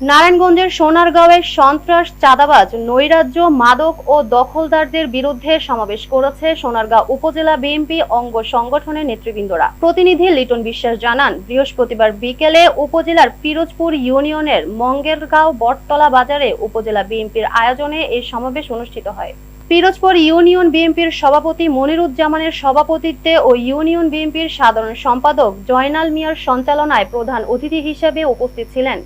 নারায়ণগঞ্জের সোনারগাঁওয়ে সন্ত্রাস, চাঁদাবাজ, নৈরাজ্য, মাদক ও দখলদারদের বিরুদ্ধে সমাবেশ করেছে সোনারগাঁও উপজেলা বিএনপি অঙ্গ সংগঠনের নেতৃবৃন্দরা। প্রতিনিধি লিটন বিশ্বাস জানান, বৃহস্পতিবার বিকেলে উপজেলার পিরোজপুর ইউনিয়নের মঙ্গেরগাঁও বটতলা বাজারে উপজেলা বিএনপির আয়োজনে এই সমাবেশ অনুষ্ঠিত হয়। পিরোজপুর ইউনিয়ন বিএনপির সভাপতি মনিরুজ্জামানের সভাপতিত্বে ও ইউনিয়ন বিএনপির সাধারণ সম্পাদক জয়নাল মিয়ার সঞ্চালনায় প্রধান অতিথি হিসেবে উপস্থিত ছিলেন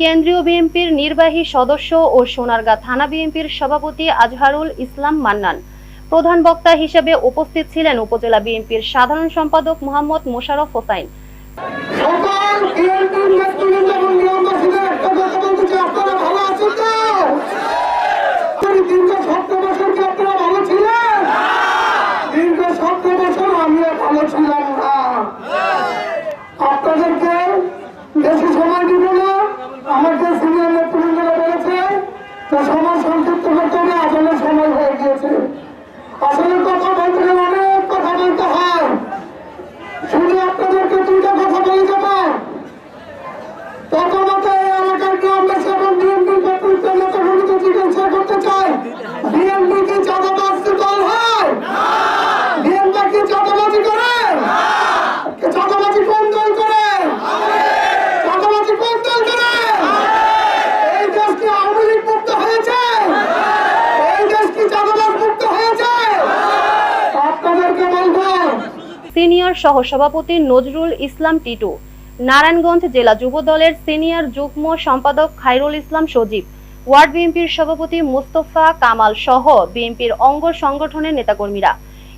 কেন্দ্রীয় বিএনপির নির্বাহী সদস্য ও সোনারগাঁ থানা বিএনপির সভাপতি আজহারুল ইসলাম মান্নান। প্রধান বক্তা হিসেবে উপস্থিত ছিলেন উপজেলা বিএনপির সাধারণ সম্পাদক মোহাম্মদ মোশারফ হোসাইন। যে সময় সিনিয়র সহসভাপতি নজরুল ইসলাম টিটু, নারায়ণগঞ্জ জেলা যুব দলের সিনিয়র যুগ্ম সম্পাদক খাইরুল ইসলাম সজীব, ওয়ার্ড বিএনপির সভাপতি মুস্তফা কামাল সহ বিএনপির অঙ্গ সংগঠনের নেতাকর্মীরা।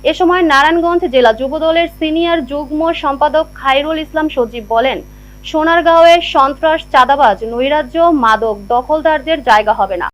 এ সময় নারায়ণগঞ্জ জেলা যুব দলের সিনিয়র যুগ্ম সম্পাদক খাইরুল ইসলাম সজীব বলেন, সোনারগাঁওয়ে সন্ত্রাস, চাঁদাবাজ, নৈরাজ্য, মাদক দখলদারদের জায়গা হবে না।